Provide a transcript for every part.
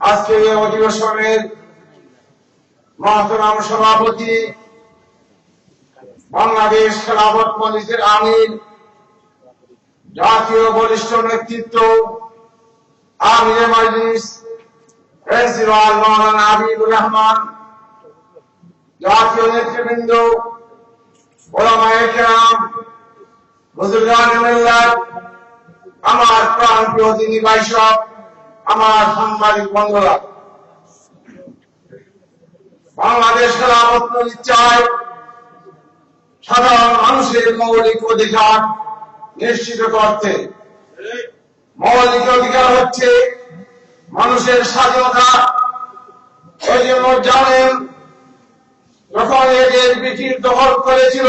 আজকে এই অধিবেশনের মহতরাম সভাপতি বাংলাদেশ খেলাফত মজলিসের আমির, জাতীয় বরিষ্ঠ নেতৃত্ব, আমির মজলিস, প্রিন্সিপাল মৌলানা হাবিবুর রহমান, জাতীয় নেতৃবৃন্দ মিল্লাত আমার প্রাণ প্রিয় দিনী বাইশক আমার সাংবাদিক বন্ধুরা, বাংলাদেশ চায় সাধারণ মানুষের মৌলিক অধিকার নিশ্চিত করতে মৌলিক অধিকার হচ্ছে মানুষের স্বাধীনতা। ওই জন্য জানেন যখন এদের ব্রিটিশ দখল করেছিল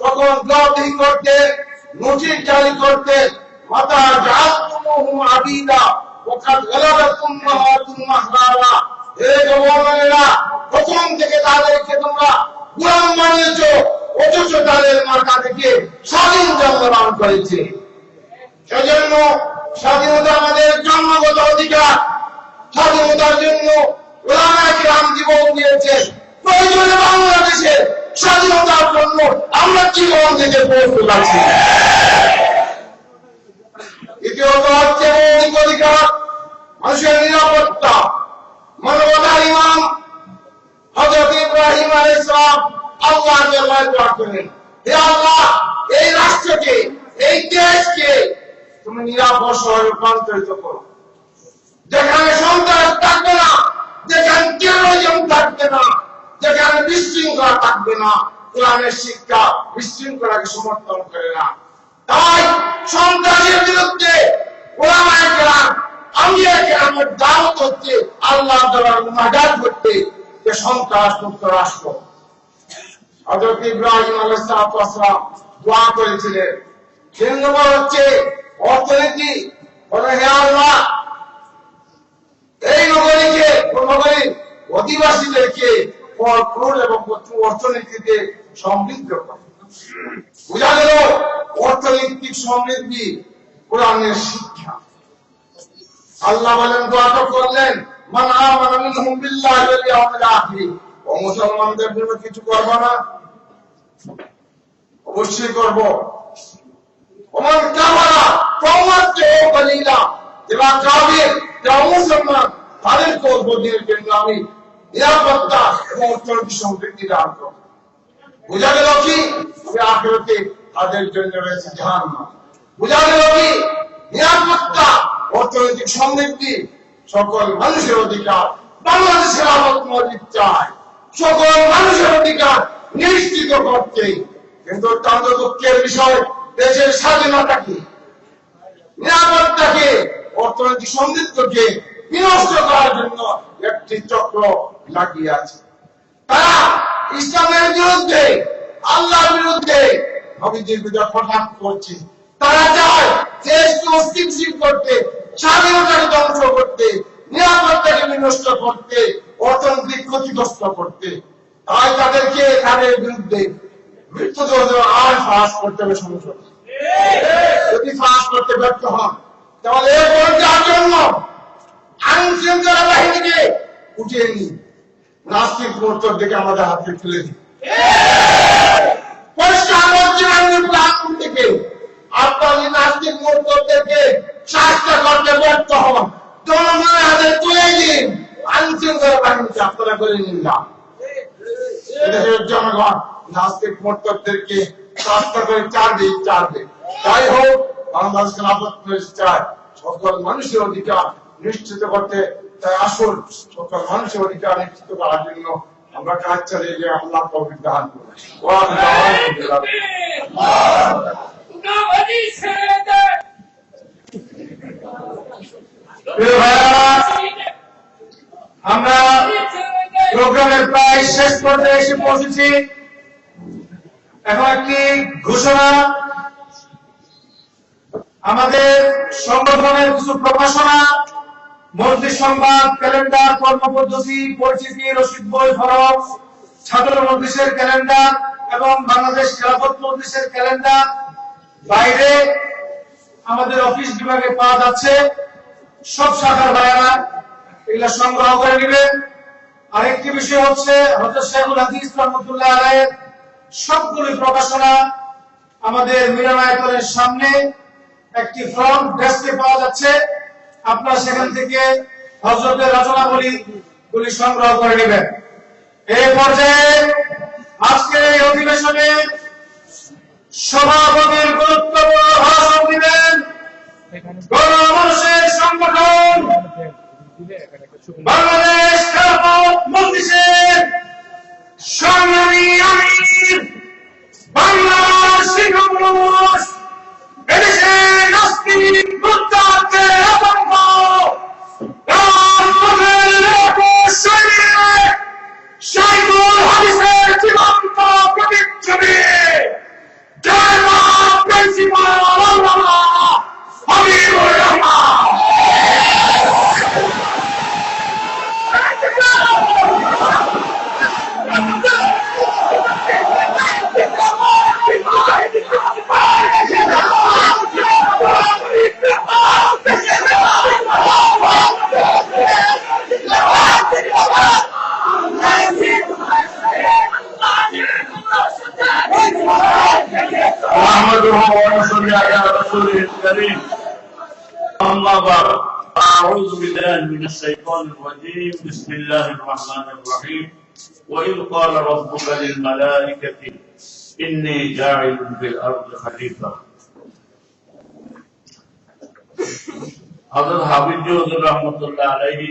তখন জবাবদিহি করতে নোটিশ জারি করতে, মাতা জাহাতুমুহুম আবিদা ওয়াকাদ গালাবাতুম মাহাতুম মাহরারা হে গভর্নরেরা প্রথম থেকে তাদেরকে তোমরা গুলাম বানিয়েছো, অথচ তাদের মাথা থেকে স্বাধীন জন্মগ্রহণ করেছে। সেজন্য স্বাধীনতা আমাদের জন্মগত অধিকার। স্বাধীনতার জন্য রাম জীবন দিয়েছেন। প্রয়োজনে বাংলাদেশে স্বাধীনতার জন্য আমরা জীবন দিতে প্রস্তুত আছি। দ্বিতীয়ত হচ্ছে মৌলিক অধিকার, মানুষের নিরাপত্তা, মানবতার ইমাম হজরত ইব্রাহিম আলাইহিস সালাম আল্লাহ দরবারে দোয়া হে আল্লাহ, এই রাষ্ট্রকে, এই দেশকে তুমি নিরাপদ শহরে রূপান্তরিত করো। যেখানে সন্ত্রাস যেখানে বিশৃঙ্খলা থাকবে না, কোরআনের শিক্ষা বিশৃঙ্খলাকে সমর্থন করে না। তাই সন্ত্রাসের বিরুদ্ধে ওলামায়ে কেরাম আমিয়া কেরামের দাওয়াত হচ্ছে আল্লাহ দরবার মুনাজাত করতে যে সন্ত্রাস মুক্ত রাষ্ট্র। হযরত ইব্রাহিম আলাইহিস দোয়া করেছিলেন। তিন নম্বর হচ্ছে অর্থনীতি, বলে হে আল্লাহ। এই নগরীকে নগরীর অধিবাসীদেরকে এবং অর্থনীতিতে সমৃদ্ধ। করে বোঝা গেল, অর্থনৈতিক সমৃদ্ধি কোরআনের শিক্ষা। আল্লাহ বলেন করলেন, মান ও মুসলমানদের জন্য কিছু করব না? অবশ্যই করব। ওমান কামারা ফাওয়াজ্জু কলিলা যারা কাবির যারা মুসলমান তাদেরকে উদ্বোধনের জন্য আমি নিরাপত্তা এবং সমৃদ্ধি দান বোঝা গেল কি? আখেরাতে তাদের জন্য রয়েছে বোঝা গেল কি? নিরাপত্তা, অর্থনৈতিক সমৃদ্ধি সকল মানুষের অধিকার। বাংলাদেশের চায় সকল মানুষের অধিকার নিশ্চিত করতে। কিন্তু অত্যন্ত দুঃখের বিষয়, দেশের স্বাধীনতা কি? নিরাপত্তাকে, অর্থনৈতিক সমৃদ্ধকে বিনষ্ট করার জন্য একটি চক্র লাগিয়ে আছে। তারা ইসলামের বিরুদ্ধে আল্লাহর বিরুদ্ধে নবীজির বিরুদ্ধে হঠাৎ করছে। তারা চায় দেশকে অস্থিতিশীল করতে স্বাধীনতাকে ধ্বংস করতে নিরাপত্তাকে বিনষ্ট করতে অর্থনৈতিক ক্ষতিগ্রস্ত করতে। তাই তাদেরকে তাদের বিরুদ্ধে মৃত্যুদণ্ড আর ফাঁস করতে হবে সংসদে যদি ফাঁস করতে ব্যর্থ হন তাহলে এ পর্যায়ের জন্য বাহিনীকে উঠিয়ে নিন নাস্তিক মোর্চার দিকে আমাদের হাতে পরিষ্কার তুলে দিন। আইন শৃঙ্খলা বাহিনীকে আপনারা করে নিন না। এদেশের জনগণ নাস্তিক মোর্চাদেরকে শাস্তা করে চারবে চারবে। যাই হোক বাংলাদেশ সকল মানুষের অধিকার নিশ্চিত করতে তার আসল মানুষের অধিকার নিশ্চিত করার জন্য আমরা কাজ চালিয়ে যে আল্লাহ তৌফিক দান আমরা প্রোগ্রামের প্রায় শেষ পর্যায়ে এসে পৌঁছেছি। এখন একটি ঘোষণা। আমাদের সংগঠনের কিছু প্রকাশনা মন্ত্রী সংবাদ, ক্যালেন্ডার, কর্মপদ্ধতি, পরিচিতি, রসিদ বই ফরক ছাত্র মন্ত্রীশের ক্যালেন্ডার এবং বাংলাদেশ খেলাফত মন্ত্রীশের ক্যালেন্ডার। বাইরে আমাদের অফিস বিভাগে পাওয়া যাচ্ছে সব শাখার ভাইয়েরা, এগুলা সংগ্রহ করে নেবেন। আরেকটি বিষয় হচ্ছে হজরত শেখুল হাদিস রহমতুল্লাহ আলাইয়ের সবগুলি প্রকাশনা আমাদের মিলনায়তনের সামনে একটি ফ্রন্ট ডেস্কে পাওয়া যাচ্ছে। আপনারা সেখান থেকে হজরতের রচনাবলী গুলি সংগ্রহ করে নেবেন। এই পর্যায়ে আজকের এই অধিবেশনে সভাপতির গুরুত্বপূর্ণ ভাষণ দিবেন গণমানুষের সংগঠন বাংলাদেশ মজলিসের সংগ্রামী আমির বাংলার শিক্ষক الشيطان الرجيم بسم الله الرحمن الرحيم وإذ قال ربك للملائكة إني جاعل في الأرض خليفة হজরত হাবিব হজর রহমতুল্লাহ আলাইহি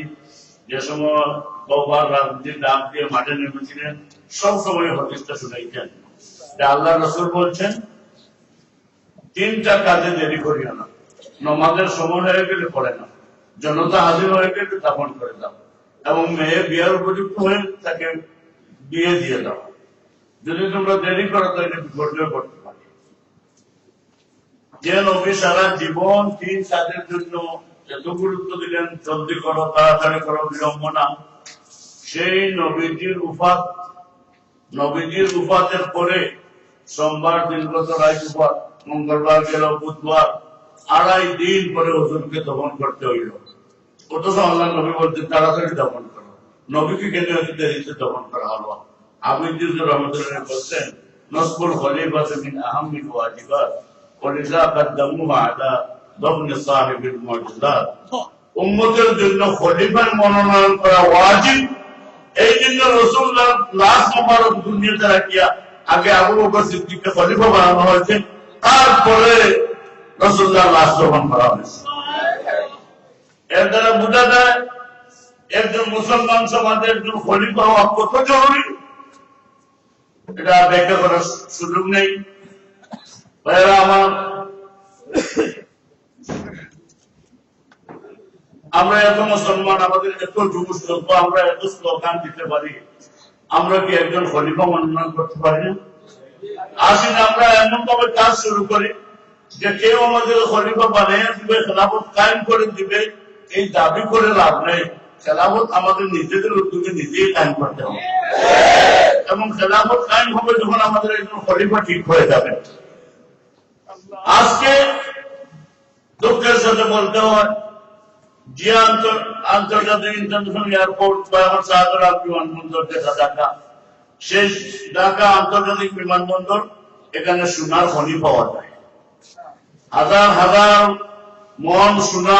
যে সময় বহুবার রাজনীতির ডাক দিয়ে মাঠে নেমেছিলেন সব সময় হদিসটা শুনাইছেন যে আল্লাহ রসুল বলছেন তিনটা কাজে দেরি করিও না নমাজের সময় হয়ে গেলে পড়ে না জনতা হাজির হয়ে গেলে দাপন করে দাও। এবং মেয়ে বিয়ার উপযুক্ত হয়ে তাকে বিয়ে দিয়ে দাও। যদি তোমরা দেরি করো তো এটা বিপর্যয় করতে পারে। যে নবী সারা জীবন তিন কাজের জন্য এত গুরুত্ব দিলেন, জলদি করো, তাড়াতাড়ি করো, বিলম্ব না। সেই নবীজির উপাত নবীজির উপাতের পরে সোমবার দিনগত রায় উপাত মঙ্গলবার গেল, বুধবার, আড়াই দিন পরে ওজনকে দমন করতে হইল। উম্মতের জন্য খলিফার মনোনয়ন করা ওয়াজিব। এই জন্য রসুল্লাহ লাশ মোবারক দুনিয়াতে আগে আবু বকর সিদ্দিককে খলিফা বানানো হয়েছে। তারপরে রসুল্লাহ লাশ গ্রহণ করা হয়েছে। এর দ্বারা বোঝা যায়, একজন মুসলমান সমাজের একজন খলিফা হওয়া কত জরুরি? এটা ব্যাখ্যা করার সুযোগ নেই। আমার আমরা এত মুসলমান, আমাদের এত যুবক শিল্প, আমরা এত স্লোগান দিতে পারি, আমরা কি একজন খলিফা মনোনয়ন করতে পারি না? আসেন, আমরা এমন ভাবে কাজ শুরু করি যে কেউ আমাদের খলিফা বানিয়ে দিবে, খেলাফত কায়েম করে দিবে এই দাবি করে লাভ নেই। খেলাফত আমাদের নিজেদের উদ্যোগে নিজেই কায়েম করতে হবে। এবং খেলাফত কায়েম হবে যখন আমাদের একজন খলিফা ঠিক হয়ে যাবে। আজকে দুঃখের সাথে বলতে হয়, যে আন্তর্জাতিক ইন্টারন্যাশনাল এয়ারপোর্ট বা আমার বিমানবন্দর ঢাকা, সেই ঢাকা আন্তর্জাতিক বিমানবন্দর, এখানে সোনার খনি পাওয়া যায়। হাজার হাজার মন সোনা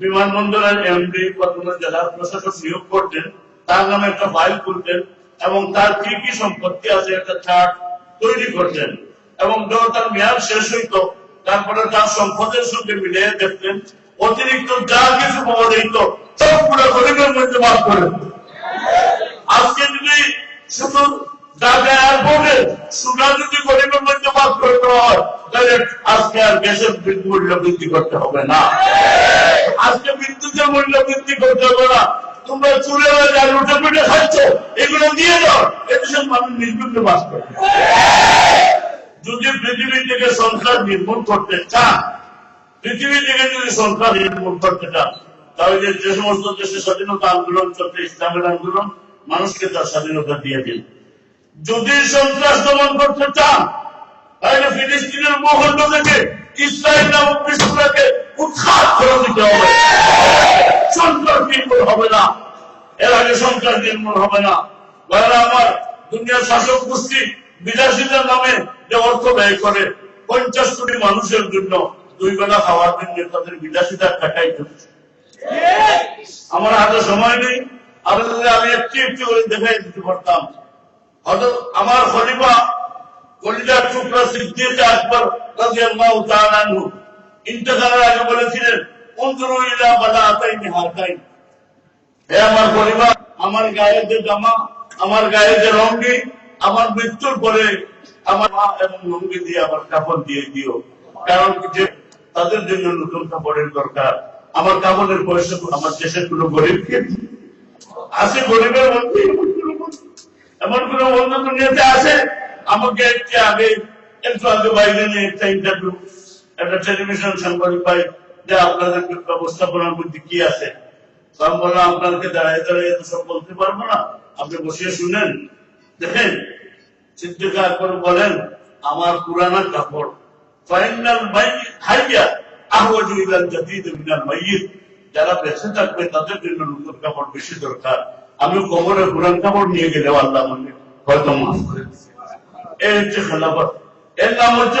বিমানবন্দরের এমডি বা কোনো জেলার প্রশাসক নিয়োগ করতেন, তার নামে একটা ফাইল খুলতেন এবং তার কি কি সম্পত্তি আছে একটা চার্ট তৈরি করতেন। এবং তার মেয়াদ শেষ হইতো, তারপরে তার সম্পদের সঙ্গে মিলিয়ে দেখতেন, অতিরিক্ত যা কিছু পাওয়া যেত সবগুলো গরিবের মধ্যে বাদ আজকে যদি শুধু ঢাকা এয়ারপোর্টে যদি গরিবের মধ্যে বাদ করে দেওয়া হয়, তাহলে আজকে আর গ্যাসের মূল্য বৃদ্ধি করতে হবে না। আজকে বিদ্যুতের মূল্য বৃদ্ধি করতে হবে না, তোমরা চুলে লুটে পিটে খাচ্ছ, এগুলো দিয়ে দাও এদেশের মানুষ নির্বিঘ্নে বাস করে যদি পৃথিবী থেকে সংখ্যা নির্মূল করতে চান পৃথিবী থেকে যদি সংখ্যা নির্মূল করতে চান তাহলে যে সমস্ত দেশে স্বাধীনতা আন্দোলন চলছে, ইসলামের আন্দোলন, মানুষকে তার স্বাধীনতা দিয়ে দিন। যদি সন্ত্রাস দমন করতে চান, তাহলে ফিলিস্তিনের মহল্ল থেকে ইসরায়েল নামক বিশ্বকে মানুষের জন্য দুই বেলা খাওয়ার জন্য তাদের বিলাসিতা কাটাই আমার হাতে সময় নেই। আপনাদের আমি একটি একটি করে দেখাই দিতে পারতাম। আমার খলিফা কলিজার টুকরা সিদ্দিক আকবর রাদিয়াল্লাহু তাআলা আনহু আগে বলেছিলেন আমার পরিবার যে জামা, আমার গায়ে যে রঙ্গি আমার মৃত্যুর পরে আমার মা এবং লুঙ্গি দিয়ে আমার কাপড় দিয়ে দিও। কারণ যে তাদের জন্য নতুন কাপড়ের দরকার। আমার কাপড়ের পয়সা আমার দেশের কোনো গরিবকে আছে গরিবের মধ্যে এমন কোন বন্ধু? দুনিয়াতে আছে আমাকে একটি আগে একটু আগে বাইরে নিয়ে একটা ইন্টারভিউ একটা টেলিভিশন সাংবাদিক পাই যে আপনাদের ব্যবস্থাপনার মধ্যে কি আছে? আমি বললাম দাঁড়ায় এত সব বলতে পারব না। আপনি বসিয়ে শুনেন। দেখেন, সিদ্দিক আকবর বলেন, আমার পুরানা কাপড় যারা বেঁচে থাকবে, তাদের জন্য নতুন কাপড় বেশি দরকার। আমি পুরান কাপড় নিয়ে গেলে আল্লাহ হয়তো মাফ করে। এই হচ্ছে খেলাফত। এর নাম হচ্ছে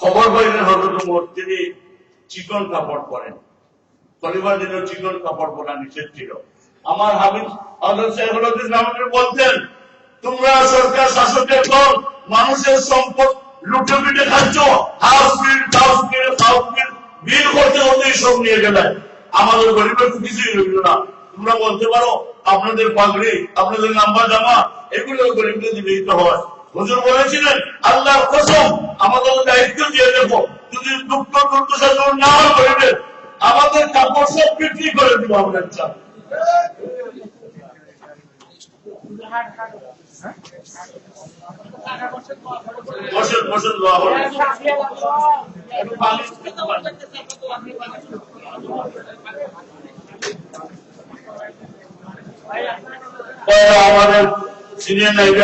খবর পাইলেন হজরত উমর, তিনি চিকন কাপড় পরেন। পরিবার দিন চিকন কাপড় পরা নিষেধ ছিল। আমার হাবিব হজরত সাহেবুদ্দিন আমাকে বলতেন, তোমরা সরকার শাসকের দল মানুষের সম্পদ লুটে পিটে খাচ্ছ। House bill house bill house bill bill করতে করতে সব নিয়ে গেলে। আমাদের গরিবের তো কিছুই রইল না। তোমরা বলতে পারো, আপনাদের পাগড়ি, আপনাদের নাম্বার জামা, এগুলো গরিবদের দিলেই তো হয়। হুজুর বলেছিলেন, আল্লাহর কসম, আমাদের দায়িত্ব দিয়ে দেবো। যদি দুঃখ দুর্দশা দূর না গরিবের আমাদের কাপড় সব বিক্রি করে দিব আমরা পানি আমাদের সিনিয়র নাইবে